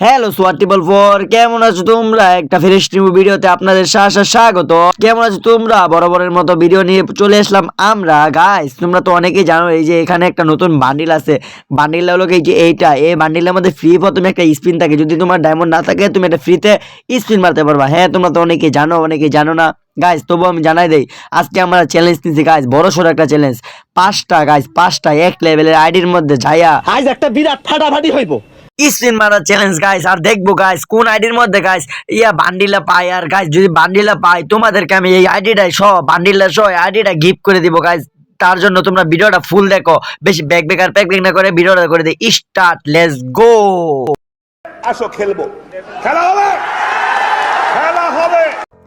Hello সোয়াটিবল four কেমন আছো তোমরা? একটা ফ্রেশ নিউ ভিডিওতে আপনাদের সাহসা স্বাগত। কেমন আছো তোমরা? বরাবরের মতো ভিডিও নিয়ে চলে আসলাম আমরা। গাইস তোমরা তো অনেকেই জানো, এই যে এখানে একটা নতুন বান্ডিল আছে। বান্ডিল হলো কি যে এইটা। এই বান্ডিলের মধ্যে ফ্রি প্রথমে একটা স্পিন থাকে। যদি তোমার ডায়মন্ড না থাকে, তুমি এটা ফ্রিতে স্পিন মারতে পারবা। হ্যাঁ তোমরা তো অনেকেই জানো অনেকেই জানো না। গাইজ তবু আমি জানাই দেই, আজকে আমরা চ্যালেঞ্জ নিচ্ছি গাইজ বড় সড়ো একটা চ্যালেঞ্জ পাঁচটা গাইজ পাঁচটা, এক লেভেলের আইডির মধ্যে যাইয়া আজ একটা বিরাট ফাটাফাটি হইব। স্পিন মারার চ্যালেঞ্জ গাইস আর দেখব গাইস কোন আইডির মধ্যে গাইস ইয়া বান্ডিলা পাই আর গাইস যদি বান্ডিলা পাই তোমাদেরকে আমি এই আইডিটাই সহ, বান্ডিলা সহ আইডিটা গিফট করে দিব গাইস তার জন্য তোমরা ভিডিওটা ফুল দেখো, বেশি ব্যাক বেকার প্যাক না করে ভিডিওটা করে দিই স্টার্ট লেটস গো আসো খেলব। খেলা খেলা হবে?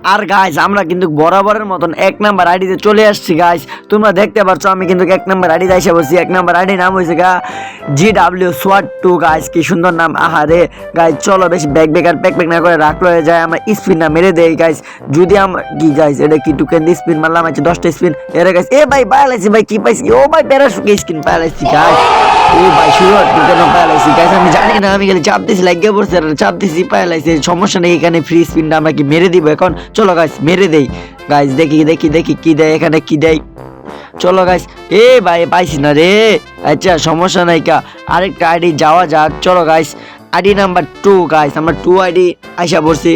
আর গাইস আমরা কিন্তু বরাবরের মতন এক নাম্বার আইডিতে চলে আসছি গাইস তোমরা দেখতে পাচ্ছ আমি কিন্তু এক নাম্বার আইডিতে এসে বলছি এক নাম্বার আইডি নাম হয়েছে গা G W swat two guys কি সুন্দর নাম। আহারে গাইস চলো বেশি ব্যাক বেকার প্যাক প্যাক না করে রাখল হয়ে যায় আমরা স্পিন না মেরে দেই গাইস যদি আমরা কি গাইস এটা কি টুকেন দিয়ে স্পিন মারলাম? আছে দশটা স্পিন এরে গাইস এ ভাই পাইলাইছি ভাই, কি পাইছি? ও ভাই প্যারাশুকে স্কিন পাইলাইছি গাইস ও ভাই, শুরু টুকেন পাইলাইছি গাইস আমি জানি না, আমি খালি চাপ দিছি, লাগিয়ে পড়ছে আর চাপ দিছি পাইলাইছি সমস্যা নেই, এখানে ফ্রি স্পিনটা আমরা কি মেরে দিব এখন? চলো গাইস মেরে দেই। গাইস দেখি দেখি দেখি, কি দেয়, এখানে কি দেয়? চলো গাইস এ ভাই, পাইছি না রে। আচ্ছা সমস্যা নাই কা। আরেকটা আইডি যাওয়া যাক। চলো guys ID number two guys আমরা টু আইডি আইসা পড়ছি।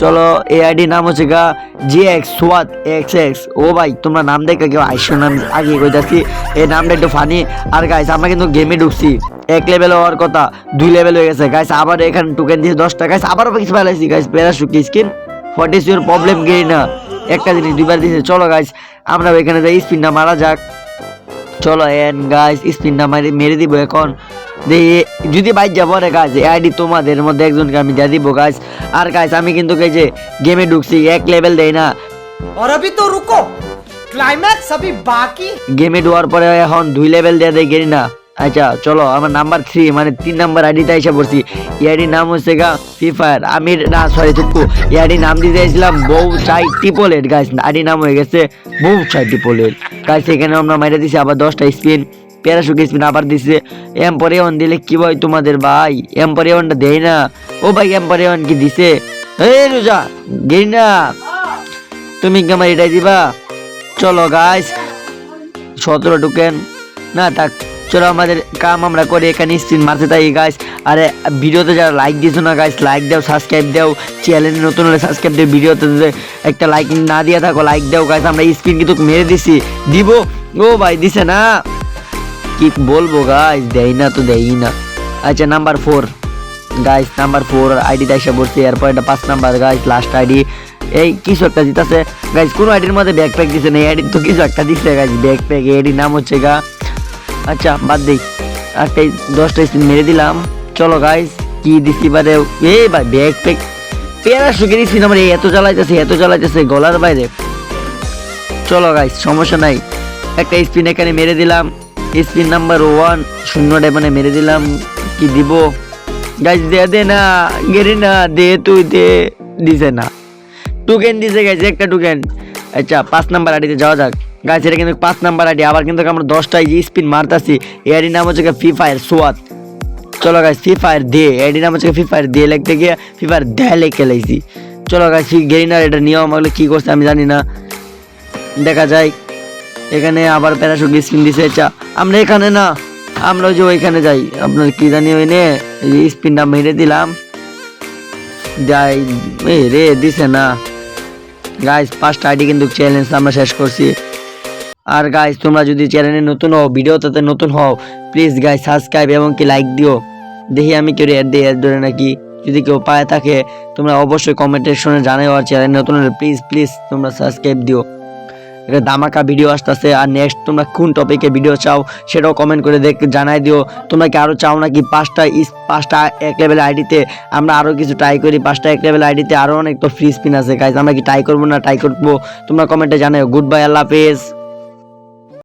চলো এই আইডি নাম হচ্ছে গা G X swat X X ও ভাই, তোমরা নাম দেখে কেউ আইসো নাম আগে কইতাছি এই নামটা একটু ফানি আর গাইস আমরা কিন্তু গেমে ঢুকছি। এক লেভেল হওয়ার কথা, দুই লেভেল হয়ে গেছে। গাইস আবার এখানে টোকেন দিয়ে দশটা। গাইস আবারও কিছু পাইলাইছি guys প্যারাশুকি skin what is your problem গেই না একটা জিনিস দুইবার দিয়েছে। চলো গাইস আমরা এখানে যাই স্পিনটা মারা যাক। চলো এন গাইস স্পিনটা মারি মেরে দিব এখন। যদি বাইক যাবো রে গাছ আইডি তোমাদের মধ্যে একজনকে আমি দিয়ে দিব গাছ আর গাছ আমি কিন্তু এই যে গেমে ঢুকছি এক লেভেল দেই না और अभी तो रुको क्लाइमैक्स अभी बाकी গেমে ঢোয়ার পরে এখন দুই লেভেল দিয়ে দেয় গেরি না আচ্ছা চলো আমার নাম্বার থ্রি মানে তিন নাম্বার আইডিতে এসে পড়ছি ইয়াডি নাম হচ্ছে গা ফ্রি ফায়ার আমি না সরি তুকু ইয়াডি নাম দিতে চাইছিলাম বউ চাই টিপলেট গাছ আইডি নাম হয়ে গেছে বউ চাই টিপলেট গাছ এখানে আমরা মাইরে দিছি আবার দশটা স্পিন প্যারাশুট স্পিন আবার দিছে। এম্পরিয়ন দিলে কি ভাই তোমাদের ভাই? এম্পরিয়নটা দেয় না। ও ভাই এম্পরিয়ন কি দিছে? এই রোজা গেরি না। তুমি কি আমার এটাই দিবা? চলো গাইস সতেরো টোকেন না, থাক। চলো, আমাদের কাম আমরা করে। এখানে স্ক্রিন মারতে থাকি গাইস আরে ভিডিওতে যারা লাইক দিয়েছ না গাইস লাইক দাও সাবস্ক্রাইব দাও। চ্যানেলে নতুন হলে সাবস্ক্রাইব দিও ভিডিওতে। একটা লাইক না দিয়ে থাকো লাইক দাও গাইস আমরা স্ক্রিন কিন্তু মেরে দিছি। দিব? ও ভাই, দিছে না। কি বলব গাইস দেই না তো দেই না। আচ্ছা number four guys number four ID এসে পড়ছি, এরপর এটা পাঁচ নাম্বার গাইস লাস্ট আইডি এই, কিছু একটা দিতেছে। গাইস কোন আইডির মধ্যে ব্যাকপ্যাক দিছে না, এই আইডির তো কিছু একটা দিছে গাইস ব্যাকপ্যাক এই নাম হচ্ছে গা। আচ্ছা বাদ দিই। দশটা স্পিন মেরে দিলাম। চলো গাইস কি দিছি বারে এ, ভাই ব্যাকপ্যাক পেয়ারা শুকিয়ে দিচ্ছি আমার এই এত জ্বালাইতেছে এত জ্বালাইতেছে, গলার বাইরে। চলো গাইস সমস্যা নাই। একটা স্পিন এখানে মেরে দিলাম। স্পিন নাম্বার ওয়ান শূন্য মানে মেরে দিলাম, কি দিব? গাইস দে দে না, গেরি না, দে তুই, দে, দিছে না। টুকেন দিছে গেছে একটা টুকেন আচ্ছা পাঁচ নাম্বার আইডিতে যাওয়া যাক। গাইস এটা কিন্তু পাঁচ নাম্বার আইডি, আবার কিন্তু আমরা দশটায় যে স্পিন মারতাছি, এই আইডির নাম হচ্ছে ফ্রি ফায়ার সোয়াত চলো গাইস ফ্রি ফায়ার দে আইডি নাম হচ্ছে ফ্রি ফায়ার দে লিখতে গিয়ে ফ্রি ফায়ার দেয় দেয়ালে খেলাইছি চলো গাইস গেরিনার এটা নিয়ম আমাকে কি করছে আমি জানি না। দেখা যায় এখানে আবার প্যারাশুট স্পিন দিছে আচ্ছা আমরা এখানে না, আমরা যে ওইখানে যাই। আপনার কি জানি ওই নে স্পিনটা মেরে দিলাম। যাই রে, দিছে না। গাইস পাঁচটা আইডি কিন্তু চ্যালেঞ্জ আমরা শেষ করছি। আর গাইস তোমরা যদি চ্যানেলে নতুন হও ভিডিওতে নতুন হও প্লিজ গাইস সাবস্ক্রাইব এবং কি লাইক দিও। দেখি আমি কেউ অ্যাড দিই অ্যাড ধরে নাকি? যদি কেউ পায় থাকে, তোমরা অবশ্যই কমেন্ট সেকশনে জানাই আর চ্যানেল নতুন হলে প্লিজ প্লিজ তোমরা সাবস্ক্রাইব দিও। এটা দামাকা ভিডিও আসতেছে। আর নেক্সট তোমরা কোন টপিকে ভিডিও চাও সেটাও কমেন্ট করে দেখ, জানাই দিও। তোমরা কি আরও চাও নাকি পাঁচটা পাঁচটা এক লেভেল আইডিতে আমরা আরও কিছু ট্রাই করি, পাঁচটা এক লেভেল আইডিতে আরও অনেক তো ফ্রি স্পিন আছে। গাইজ আমরা কি ট্রাই করব না ট্রাই করব? তোমরা কমেন্টে জানাও গুড বাই আল্লাহ হাফেজ।